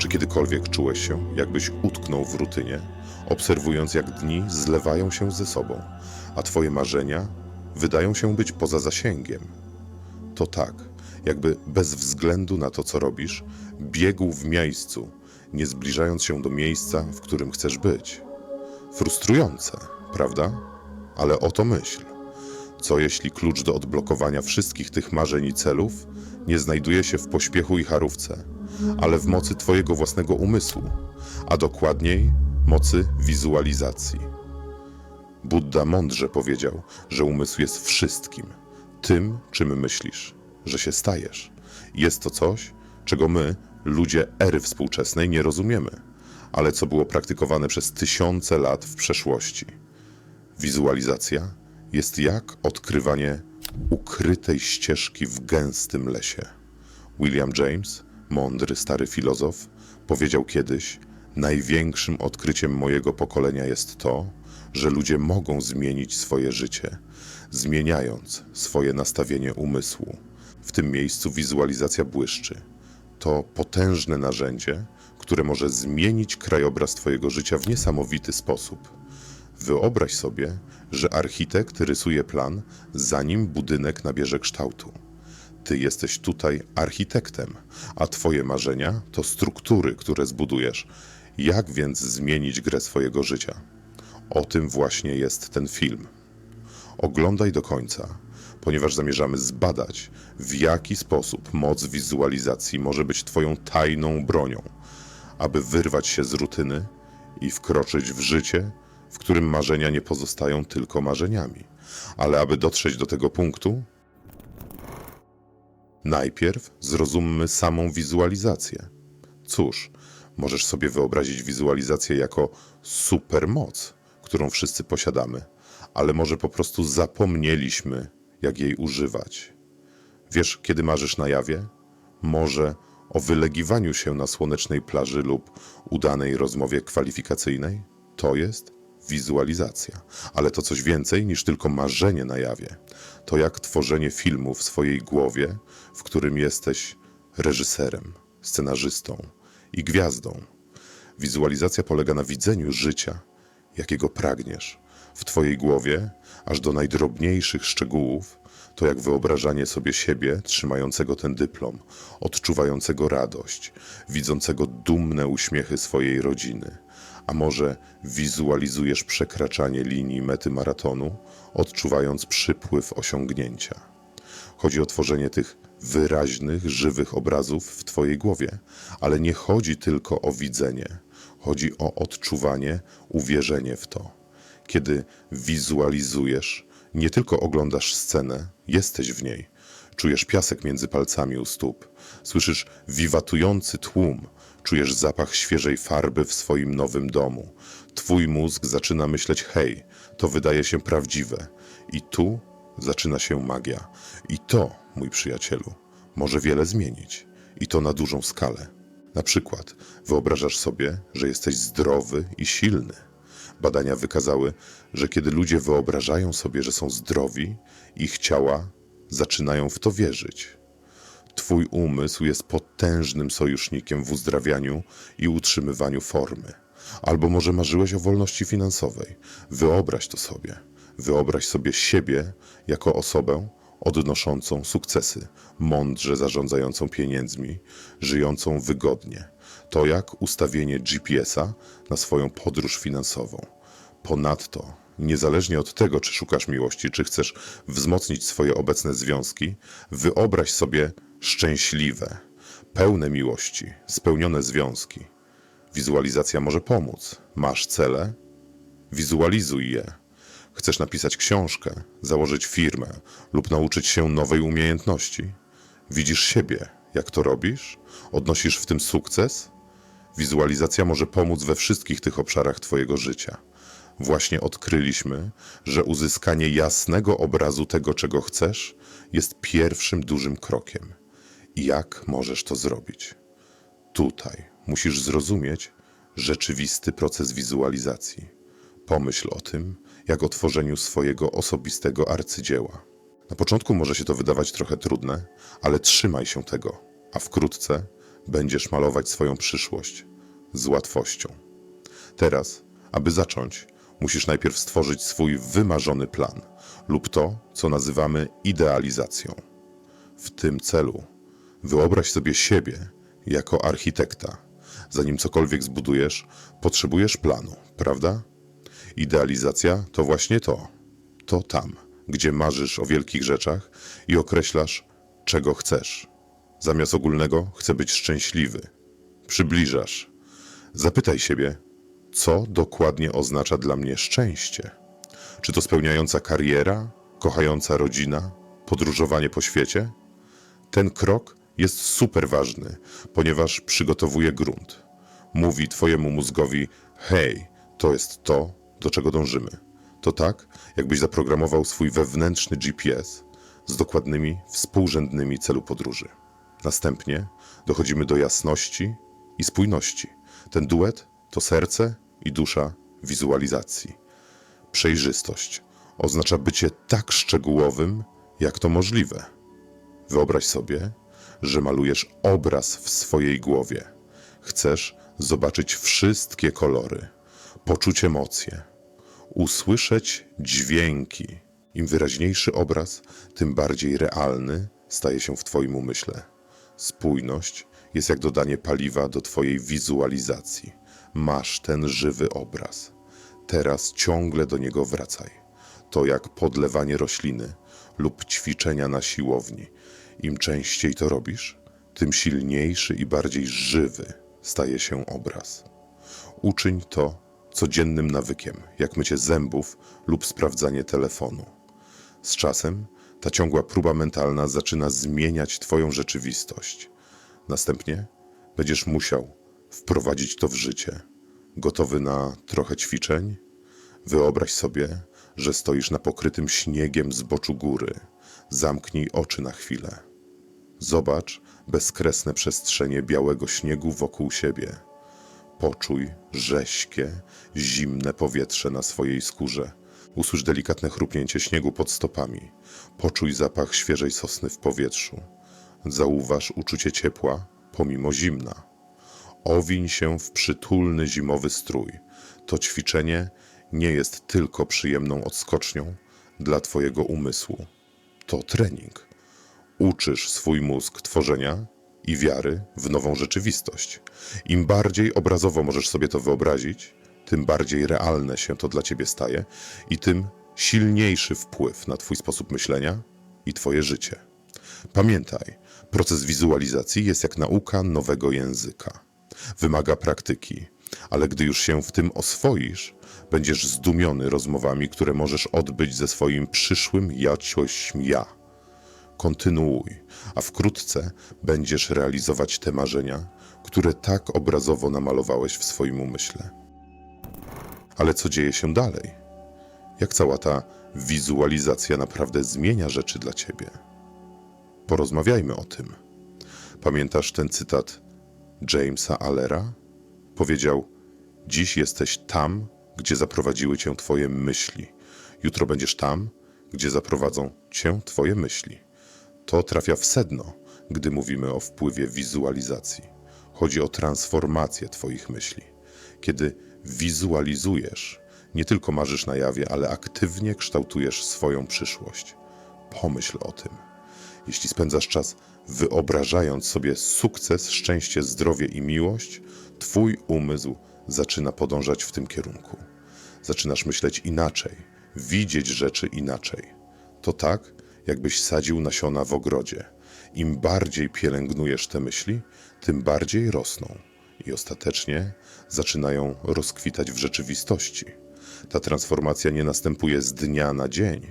Czy kiedykolwiek czułeś się, jakbyś utknął w rutynie, obserwując jak dni zlewają się ze sobą, a twoje marzenia wydają się być poza zasięgiem? To tak, jakby bez względu na to, co robisz, biegł w miejscu, nie zbliżając się do miejsca, w którym chcesz być. Frustrujące, prawda? Ale oto myśl. Co jeśli klucz do odblokowania wszystkich tych marzeń i celów nie znajduje się w pośpiechu i charówce, ale w mocy Twojego własnego umysłu, a dokładniej mocy wizualizacji? Buddha mądrze powiedział, że umysł jest wszystkim, tym, czym myślisz, że się stajesz. Jest to coś, czego my, ludzie ery współczesnej, nie rozumiemy, ale co było praktykowane przez tysiące lat w przeszłości. Wizualizacja jest jak odkrywanie ukrytej ścieżki w gęstym lesie. William James, mądry stary filozof, powiedział kiedyś: Największym odkryciem mojego pokolenia jest to, że ludzie mogą zmienić swoje życie, zmieniając swoje nastawienie umysłu. W tym miejscu wizualizacja błyszczy. To potężne narzędzie, które może zmienić krajobraz Twojego życia w niesamowity sposób. Wyobraź sobie, że architekt rysuje plan, zanim budynek nabierze kształtu. Ty jesteś tutaj architektem, a Twoje marzenia to struktury, które zbudujesz. Jak więc zmienić grę swojego życia? O tym właśnie jest ten film. Oglądaj do końca, ponieważ zamierzamy zbadać, w jaki sposób moc wizualizacji może być Twoją tajną bronią, aby wyrwać się z rutyny i wkroczyć w życie, w którym marzenia nie pozostają tylko marzeniami. Ale aby dotrzeć do tego punktu, najpierw zrozummy samą wizualizację. Cóż, możesz sobie wyobrazić wizualizację jako supermoc, którą wszyscy posiadamy, ale może po prostu zapomnieliśmy, jak jej używać. Wiesz, kiedy marzysz na jawie? Może o wylegiwaniu się na słonecznej plaży lub udanej rozmowie kwalifikacyjnej? To jest wizualizacja, ale to coś więcej niż tylko marzenie na jawie. To jak tworzenie filmu w swojej głowie, w którym jesteś reżyserem, scenarzystą i gwiazdą. Wizualizacja polega na widzeniu życia, jakiego pragniesz. W Twojej głowie, aż do najdrobniejszych szczegółów, to jak wyobrażanie sobie siebie trzymającego ten dyplom, odczuwającego radość, widzącego dumne uśmiechy swojej rodziny. A może wizualizujesz przekraczanie linii mety maratonu, odczuwając przypływ osiągnięcia. Chodzi o tworzenie tych wyraźnych, żywych obrazów w Twojej głowie, ale nie chodzi tylko o widzenie. Chodzi o odczuwanie, uwierzenie w to. Kiedy wizualizujesz, nie tylko oglądasz scenę, jesteś w niej. Czujesz piasek między palcami u stóp. Słyszysz wiwatujący tłum. Czujesz zapach świeżej farby w swoim nowym domu. Twój mózg zaczyna myśleć: hej, to wydaje się prawdziwe. I tu zaczyna się magia. I to, mój przyjacielu, może wiele zmienić. I to na dużą skalę. Na przykład wyobrażasz sobie, że jesteś zdrowy i silny. Badania wykazały, że kiedy ludzie wyobrażają sobie, że są zdrowi, ich ciała zaczynają w to wierzyć. Twój umysł jest potężnym sojusznikiem w uzdrawianiu i utrzymywaniu formy. Albo może marzyłeś o wolności finansowej. Wyobraź to sobie. Wyobraź sobie siebie jako osobę odnoszącą sukcesy, mądrze zarządzającą pieniędzmi, żyjącą wygodnie. To jak ustawienie GPS-a na swoją podróż finansową. Ponadto, niezależnie od tego, czy szukasz miłości, czy chcesz wzmocnić swoje obecne związki, wyobraź sobie szczęśliwe, pełne miłości, spełnione związki. Wizualizacja może pomóc. Masz cele? Wizualizuj je. Chcesz napisać książkę, założyć firmę lub nauczyć się nowej umiejętności? Widzisz siebie, jak to robisz? Odnosisz w tym sukces? Wizualizacja może pomóc we wszystkich tych obszarach Twojego życia. Właśnie odkryliśmy, że uzyskanie jasnego obrazu tego, czego chcesz, jest pierwszym dużym krokiem. Jak możesz to zrobić? Tutaj musisz zrozumieć rzeczywisty proces wizualizacji. Pomyśl o tym, jak o tworzeniu swojego osobistego arcydzieła. Na początku może się to wydawać trochę trudne, ale trzymaj się tego, a wkrótce będziesz malować swoją przyszłość z łatwością. Teraz, aby zacząć, musisz najpierw stworzyć swój wymarzony plan lub to, co nazywamy idealizacją. W tym celu wyobraź sobie siebie jako architekta. Zanim cokolwiek zbudujesz, potrzebujesz planu, prawda? Idealizacja to właśnie to. To tam, gdzie marzysz o wielkich rzeczach i określasz, czego chcesz. Zamiast ogólnego chcę być szczęśliwy. Przybliżasz. Zapytaj siebie, co dokładnie oznacza dla mnie szczęście? Czy to spełniająca kariera, kochająca rodzina, podróżowanie po świecie? Ten krok jest super ważny, ponieważ przygotowuje grunt. Mówi Twojemu mózgowi: hej, to jest to, do czego dążymy. To tak, jakbyś zaprogramował swój wewnętrzny GPS z dokładnymi, współrzędnymi celu podróży. Następnie dochodzimy do jasności i spójności. Ten duet to serce i dusza wizualizacji. Przejrzystość oznacza bycie tak szczegółowym, jak to możliwe. Wyobraź sobie, że malujesz obraz w swojej głowie. Chcesz zobaczyć wszystkie kolory, poczuć emocje, usłyszeć dźwięki. Im wyraźniejszy obraz, tym bardziej realny staje się w Twoim umyśle. Spójność jest jak dodanie paliwa do Twojej wizualizacji. Masz ten żywy obraz. Teraz ciągle do niego wracaj. To jak podlewanie rośliny lub ćwiczenia na siłowni. Im częściej to robisz, tym silniejszy i bardziej żywy staje się obraz. Uczyń to codziennym nawykiem, jak mycie zębów lub sprawdzanie telefonu. Z czasem ta ciągła próba mentalna zaczyna zmieniać Twoją rzeczywistość. Następnie będziesz musiał wprowadzić to w życie. Gotowy na trochę ćwiczeń? Wyobraź sobie, że stoisz na pokrytym śniegiem zboczu góry. Zamknij oczy na chwilę. Zobacz bezkresne przestrzenie białego śniegu wokół siebie. Poczuj rześkie, zimne powietrze na swojej skórze. Usłysz delikatne chrupnięcie śniegu pod stopami. Poczuj zapach świeżej sosny w powietrzu. Zauważ uczucie ciepła pomimo zimna. Owiń się w przytulny zimowy strój. To ćwiczenie nie jest tylko przyjemną odskocznią dla Twojego umysłu. To trening. Uczysz swój mózg tworzenia i wiary w nową rzeczywistość. Im bardziej obrazowo możesz sobie to wyobrazić, tym bardziej realne się to dla ciebie staje i tym silniejszy wpływ na Twój sposób myślenia i Twoje życie. Pamiętaj, proces wizualizacji jest jak nauka nowego języka. Wymaga praktyki, ale gdy już się w tym oswoisz, będziesz zdumiony rozmowami, które możesz odbyć ze swoim przyszłym jacośm ja. Kontynuuj, a wkrótce będziesz realizować te marzenia, które tak obrazowo namalowałeś w swoim umyśle. Ale co dzieje się dalej? Jak cała ta wizualizacja naprawdę zmienia rzeczy dla ciebie? Porozmawiajmy o tym. Pamiętasz ten cytat Jamesa Allera? Powiedział: Dziś jesteś tam, gdzie zaprowadziły cię twoje myśli. Jutro będziesz tam, gdzie zaprowadzą cię twoje myśli. To trafia w sedno, gdy mówimy o wpływie wizualizacji. Chodzi o transformację Twoich myśli. Kiedy wizualizujesz, nie tylko marzysz na jawie, ale aktywnie kształtujesz swoją przyszłość. Pomyśl o tym. Jeśli spędzasz czas wyobrażając sobie sukces, szczęście, zdrowie i miłość, Twój umysł zaczyna podążać w tym kierunku. Zaczynasz myśleć inaczej, widzieć rzeczy inaczej. To tak, jakbyś sadził nasiona w ogrodzie. Im bardziej pielęgnujesz te myśli, tym bardziej rosną i ostatecznie zaczynają rozkwitać w rzeczywistości. Ta transformacja nie następuje z dnia na dzień,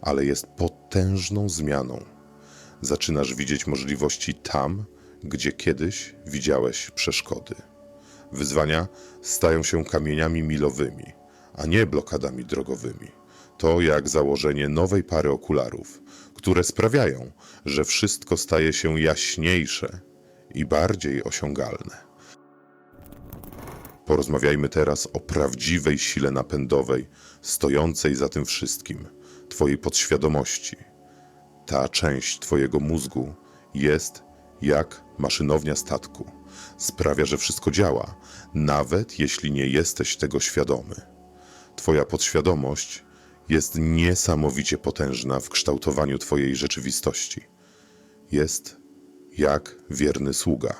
ale jest potężną zmianą. Zaczynasz widzieć możliwości tam, gdzie kiedyś widziałeś przeszkody. Wyzwania stają się kamieniami milowymi, a nie blokadami drogowymi. To jak założenie nowej pary okularów, które sprawiają, że wszystko staje się jaśniejsze i bardziej osiągalne. Porozmawiajmy teraz o prawdziwej sile napędowej, stojącej za tym wszystkim, Twojej podświadomości. Ta część Twojego mózgu jest jak maszynownia statku. Sprawia, że wszystko działa, nawet jeśli nie jesteś tego świadomy. Twoja podświadomość jest niesamowicie potężna w kształtowaniu Twojej rzeczywistości. Jest jak wierny sługa.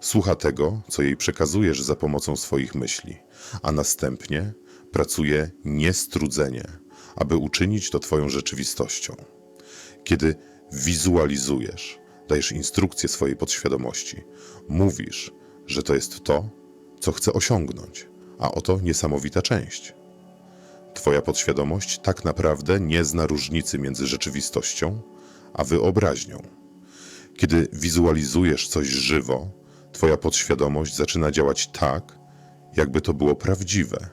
Słucha tego, co jej przekazujesz za pomocą swoich myśli, a następnie pracuje niestrudzenie, aby uczynić to Twoją rzeczywistością. Kiedy wizualizujesz, dajesz instrukcję swojej podświadomości, mówisz, że to jest to, co chce osiągnąć, a oto niesamowita część. Twoja podświadomość tak naprawdę nie zna różnicy między rzeczywistością a wyobraźnią. Kiedy wizualizujesz coś żywo, Twoja podświadomość zaczyna działać tak, jakby to było prawdziwe.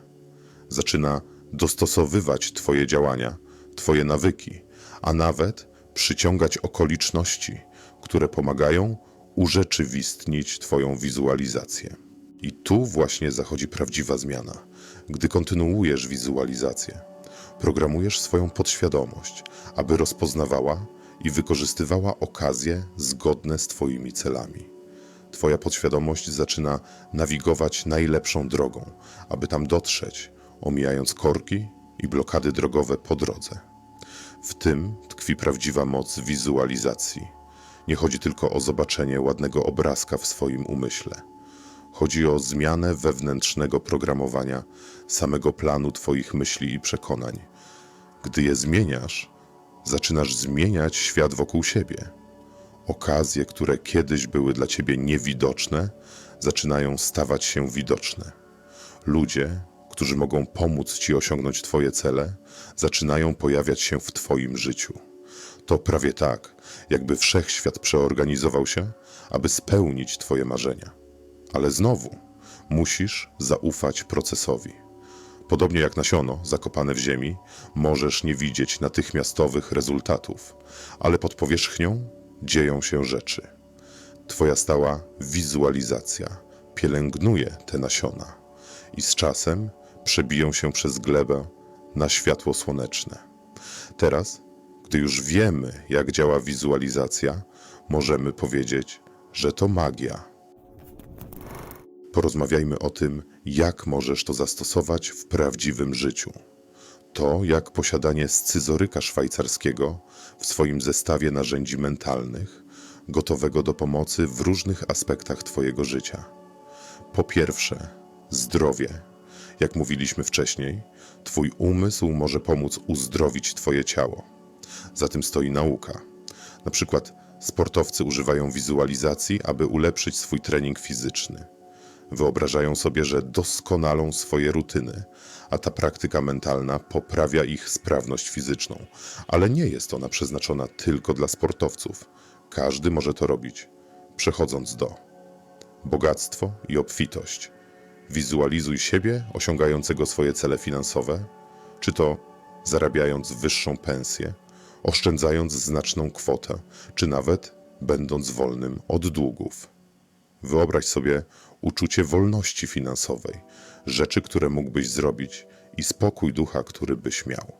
Zaczyna dostosowywać Twoje działania, Twoje nawyki, a nawet przyciągać okoliczności, które pomagają urzeczywistnić Twoją wizualizację. I tu właśnie zachodzi prawdziwa zmiana. Gdy kontynuujesz wizualizację, programujesz swoją podświadomość, aby rozpoznawała i wykorzystywała okazje zgodne z Twoimi celami. Twoja podświadomość zaczyna nawigować najlepszą drogą, aby tam dotrzeć, omijając korki i blokady drogowe po drodze. W tym tkwi prawdziwa moc wizualizacji. Nie chodzi tylko o zobaczenie ładnego obrazka w swoim umyśle. Chodzi o zmianę wewnętrznego programowania samego planu Twoich myśli i przekonań. Gdy je zmieniasz, zaczynasz zmieniać świat wokół siebie. Okazje, które kiedyś były dla Ciebie niewidoczne, zaczynają stawać się widoczne. Ludzie, którzy mogą pomóc Ci osiągnąć Twoje cele, zaczynają pojawiać się w Twoim życiu. To prawie tak, jakby wszechświat przeorganizował się, aby spełnić Twoje marzenia. Ale znowu, musisz zaufać procesowi. Podobnie jak nasiono zakopane w ziemi, możesz nie widzieć natychmiastowych rezultatów, ale pod powierzchnią dzieją się rzeczy. Twoja stała wizualizacja pielęgnuje te nasiona i z czasem przebiją się przez glebę na światło słoneczne. Teraz, gdy już wiemy, jak działa wizualizacja, możemy powiedzieć, że to magia. Porozmawiajmy o tym, jak możesz to zastosować w prawdziwym życiu. To jak posiadanie scyzoryka szwajcarskiego w swoim zestawie narzędzi mentalnych, gotowego do pomocy w różnych aspektach Twojego życia. Po pierwsze, zdrowie. Jak mówiliśmy wcześniej, Twój umysł może pomóc uzdrowić Twoje ciało. Za tym stoi nauka. Na przykład sportowcy używają wizualizacji, aby ulepszyć swój trening fizyczny. Wyobrażają sobie, że doskonalą swoje rutyny, a ta praktyka mentalna poprawia ich sprawność fizyczną. Ale nie jest ona przeznaczona tylko dla sportowców. Każdy może to robić. Przechodząc do bogactwo i obfitość. Wizualizuj siebie osiągającego swoje cele finansowe, czy to zarabiając wyższą pensję, oszczędzając znaczną kwotę, czy nawet będąc wolnym od długów. Wyobraź sobie uczucie wolności finansowej, rzeczy, które mógłbyś zrobić i spokój ducha, który byś miał.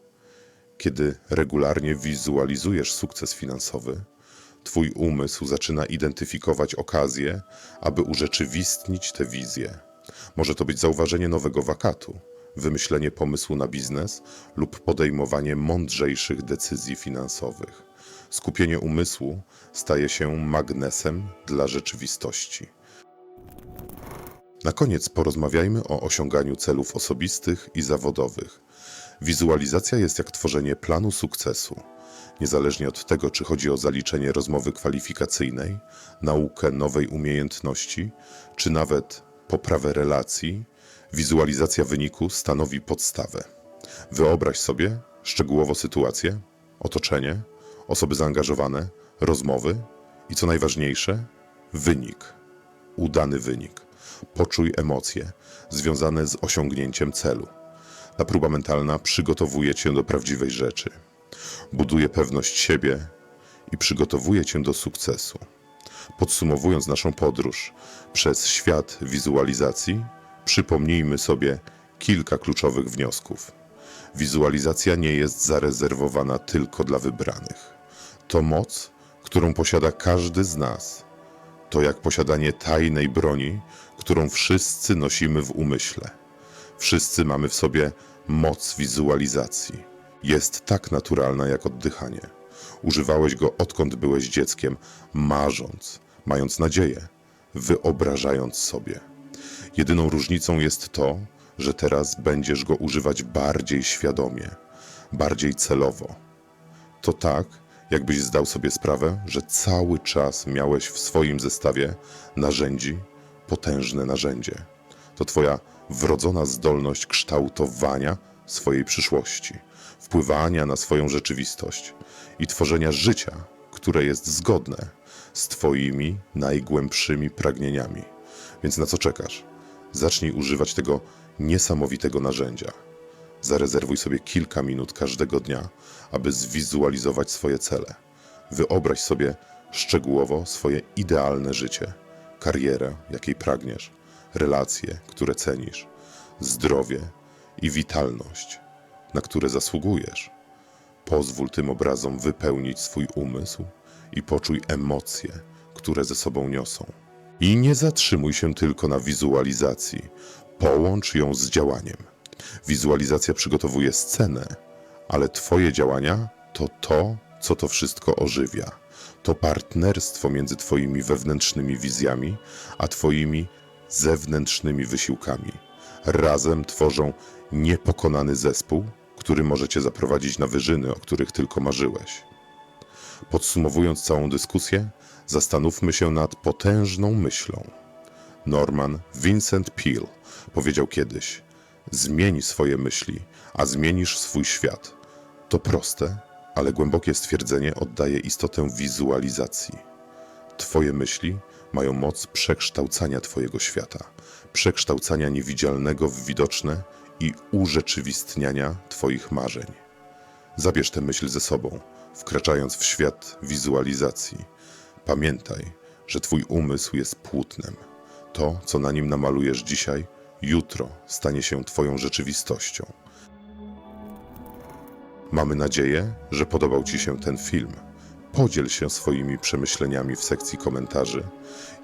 Kiedy regularnie wizualizujesz sukces finansowy, Twój umysł zaczyna identyfikować okazje, aby urzeczywistnić tę wizję. Może to być zauważenie nowego wakatu, wymyślenie pomysłu na biznes lub podejmowanie mądrzejszych decyzji finansowych. Skupienie umysłu staje się magnesem dla rzeczywistości. Na koniec porozmawiajmy o osiąganiu celów osobistych i zawodowych. Wizualizacja jest jak tworzenie planu sukcesu. Niezależnie od tego, czy chodzi o zaliczenie rozmowy kwalifikacyjnej, naukę nowej umiejętności, czy nawet poprawę relacji, wizualizacja wyniku stanowi podstawę. Wyobraź sobie szczegółowo sytuację, otoczenie, osoby zaangażowane, rozmowy i co najważniejsze, wynik. Udany wynik. Poczuj emocje związane z osiągnięciem celu. Ta próba mentalna przygotowuje cię do prawdziwej rzeczy. Buduje pewność siebie i przygotowuje cię do sukcesu. Podsumowując naszą podróż przez świat wizualizacji, przypomnijmy sobie kilka kluczowych wniosków. Wizualizacja nie jest zarezerwowana tylko dla wybranych. To moc, którą posiada każdy z nas. To jak posiadanie tajnej broni, którą wszyscy nosimy w umyśle. Wszyscy mamy w sobie moc wizualizacji. Jest tak naturalna jak oddychanie. Używałeś go odkąd byłeś dzieckiem, marząc, mając nadzieję, wyobrażając sobie. Jedyną różnicą jest to, że teraz będziesz go używać bardziej świadomie, bardziej celowo. To tak, jakbyś zdał sobie sprawę, że cały czas miałeś w swoim zestawie narzędzi potężne narzędzie. To Twoja wrodzona zdolność kształtowania swojej przyszłości, wpływania na swoją rzeczywistość i tworzenia życia, które jest zgodne z Twoimi najgłębszymi pragnieniami. Więc na co czekasz? Zacznij używać tego niesamowitego narzędzia. Zarezerwuj sobie kilka minut każdego dnia, aby zwizualizować swoje cele. Wyobraź sobie szczegółowo swoje idealne życie, karierę, jakiej pragniesz, relacje, które cenisz, zdrowie i witalność, na które zasługujesz. Pozwól tym obrazom wypełnić swój umysł i poczuj emocje, które ze sobą niosą. I nie zatrzymuj się tylko na wizualizacji, połącz ją z działaniem. Wizualizacja przygotowuje scenę, ale Twoje działania to to, co to wszystko ożywia. To partnerstwo między Twoimi wewnętrznymi wizjami, a Twoimi zewnętrznymi wysiłkami. Razem tworzą niepokonany zespół, który może Cię zaprowadzić na wyżyny, o których tylko marzyłeś. Podsumowując całą dyskusję, zastanówmy się nad potężną myślą. Norman Vincent Peale powiedział kiedyś: Zmień swoje myśli, a zmienisz swój świat. To proste, ale głębokie stwierdzenie oddaje istotę wizualizacji. Twoje myśli mają moc przekształcania Twojego świata, przekształcania niewidzialnego w widoczne i urzeczywistniania Twoich marzeń. Zabierz tę myśl ze sobą, wkraczając w świat wizualizacji. Pamiętaj, że Twój umysł jest płótnem. To, co na nim namalujesz dzisiaj, jutro stanie się Twoją rzeczywistością. Mamy nadzieję, że podobał Ci się ten film. Podziel się swoimi przemyśleniami w sekcji komentarzy.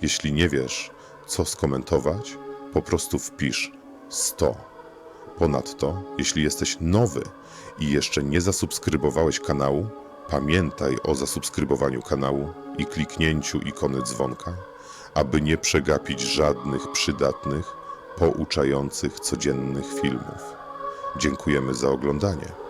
Jeśli nie wiesz, co skomentować, po prostu wpisz 100. Ponadto, jeśli jesteś nowy i jeszcze nie zasubskrybowałeś kanału, pamiętaj o zasubskrybowaniu kanału i kliknięciu ikony dzwonka, aby nie przegapić żadnych przydatnych, pouczających codziennych filmów. Dziękujemy za oglądanie.